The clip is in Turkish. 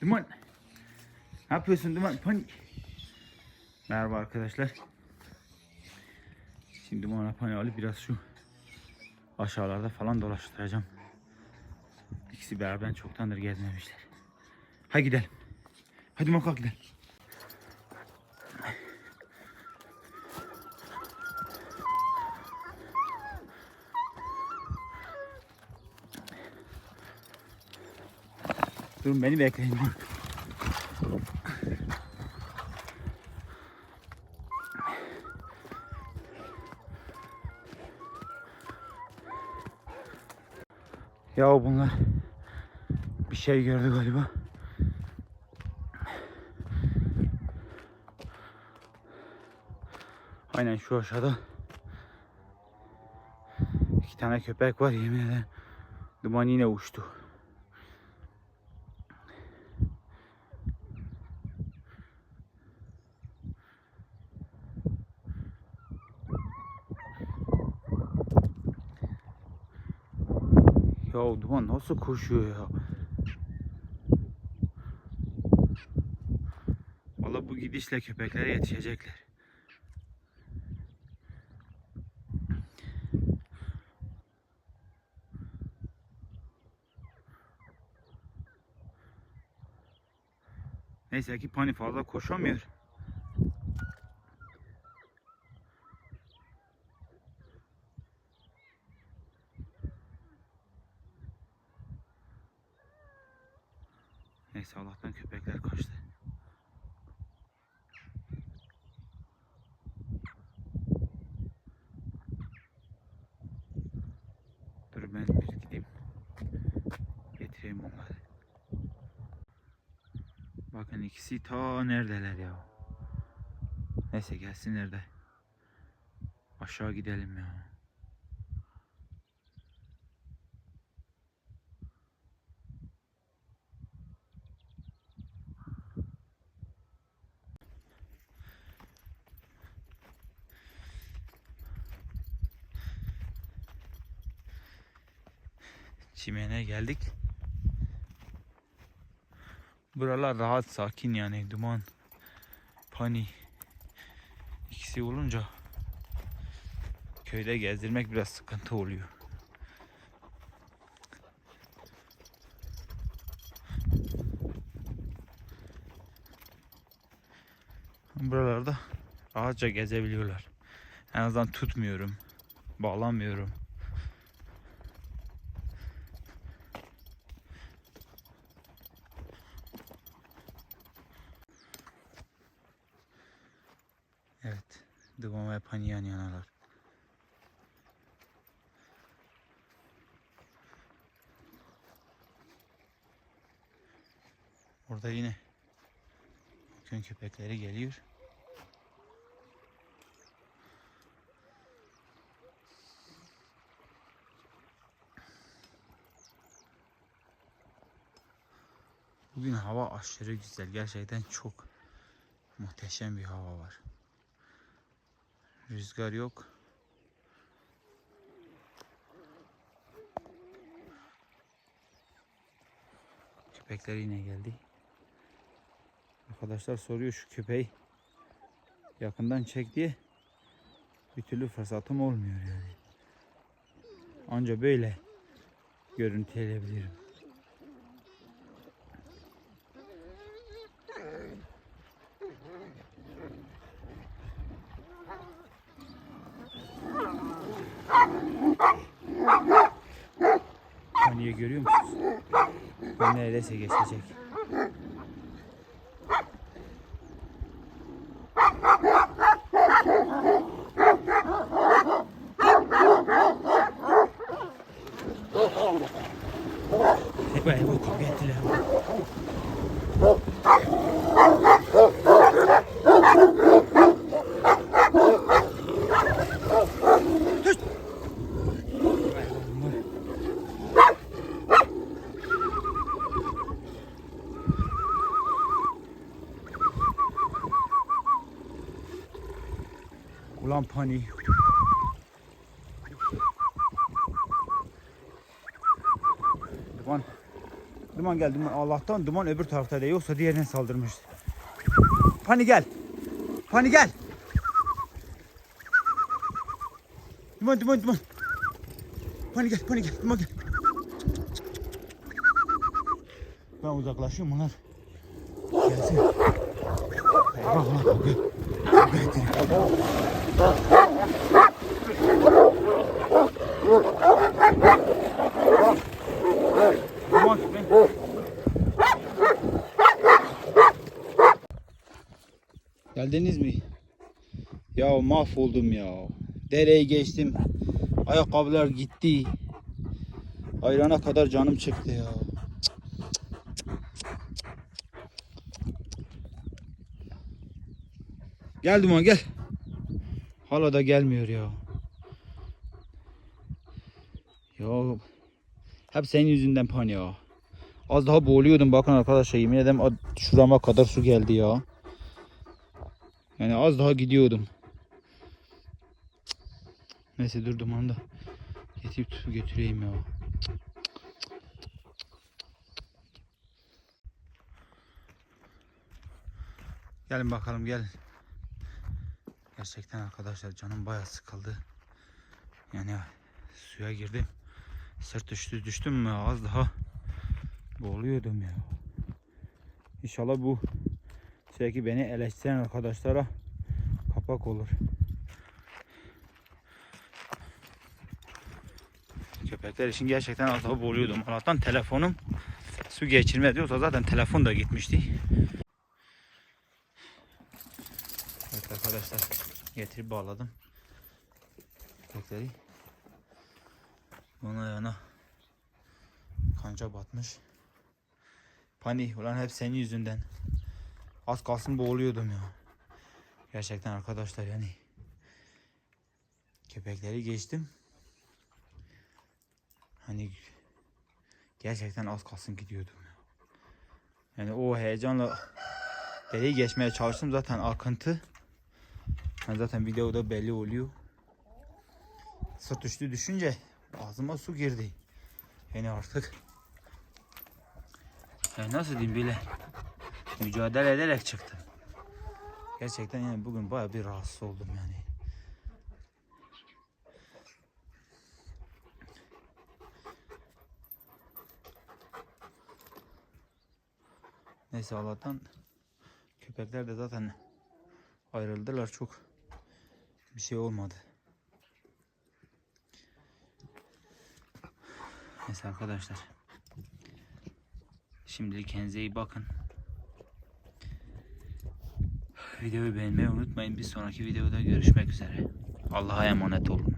Duman. Ne yapıyorsun Duman? Pan Merhaba arkadaşlar. Şimdi Duman'a pani alıp biraz şu aşağılarda falan dolaştıracağım. İkisi beraber çoktandır gezmemişler. Hadi gidelim. Hadi Duman gidelim. Durun beni bekleyin. Ya bunlar bir şey gördü galiba. Aynen şu aşağıda iki tane köpek var yemin ederim. Duman yine uçtu. Ya duman nasıl koşuyor ya? Valla bu gidişle köpeklere yetişecekler. Neyse ki Pani fazla koşamıyor. Neyse Allah'tan köpekler kaçtı. Dur ben bir gideyim. Getireyim onları. Bakın ikisi ta neredeler ya. Neyse gelsinler de. Aşağı gidelim ya. Çimene geldik. Buralar rahat sakin yani duman, pani ikisi olunca köyde gezdirmek biraz sıkıntı oluyor. Buralarda rahatça gezebiliyorlar. En azından tutmuyorum, bağlamıyorum. Evet. Duman ve pani yan yanalar. Orada yine kön köpekleri geliyor. Bugün hava aşırı güzel. Gerçekten çok muhteşem bir hava var. Rüzgar yok. Köpekler yine geldi. Arkadaşlar soruyor şu köpeği yakından çek diye bir türlü fırsatım olmuyor yani. Anca böyle görüntüleyebilirim. Görüyor musunuz? Bu neredeyse geçecek. Eyvah eyvah kavga ettiler. Eyvah eyvah bunlar. Ulan pani. Duman. Duman gel duman. Allah'tan duman öbür tarafta değil. Yoksa diğerine saldırmış. Pani gel. Pani gel. Duman duman duman. Pani gel pani gel. Duman gel. Ben uzaklaşıyorum bunlar. Gelsin. Eyvah lan kavga. Kavga ettiriyor. Duman ben. Geldiniz mi? Ya mahvoldum ya. Dereyi geçtim. Ayakkabılar gitti. Ayrana kadar canım çıktı ya. Gel Duman gel. Hala da gelmiyor ya. Ya hep senin yüzünden pan ya. Az daha boğuluyordum bakın arkadaşlar yemin ederim şurama kadar su geldi ya. Yani az daha gidiyordum. Neyse dur dumanı da getirip su götüreyim ya. Gelin bakalım gelin. Gerçekten arkadaşlar canım bayağı sıkıldı. Yani suya girdim. Sırt düştü düştüm mü az daha boğuluyordum ya. İnşallah bu sürekli beni eleştiren arkadaşlara kapak olur. Köpekler için gerçekten az daha boğuluyordum. Allah'tan telefonum su geçirmedi. Yoksa zaten telefon da gitmişti. Evet arkadaşlar getirip bağladım köpekleri. Onun ayağına kanca batmış. Pani ulan hep senin yüzünden. Az kalsın boğuluyordum ya. Gerçekten arkadaşlar yani. Köpekleri geçtim. Hani gerçekten az kalsın gidiyordum ya. Yani o heyecanla deliği geçmeye çalıştım zaten akıntı. Yani zaten videoda belli oluyor. Sırt üstü düşünce ağzıma su girdi. Yani artık yani nasıl diyeyim böyle mücadele ederek çıktım. Gerçekten yani bugün baya bir rahatsız oldum yani. Neyse Allah'tan köpekler de zaten ayrıldılar çok bir şey olmadı. Neyse arkadaşlar. Şimdilik kendinize iyi bakın. Videoyu beğenmeyi unutmayın. Bir sonraki videoda görüşmek üzere. Allah'a emanet olun.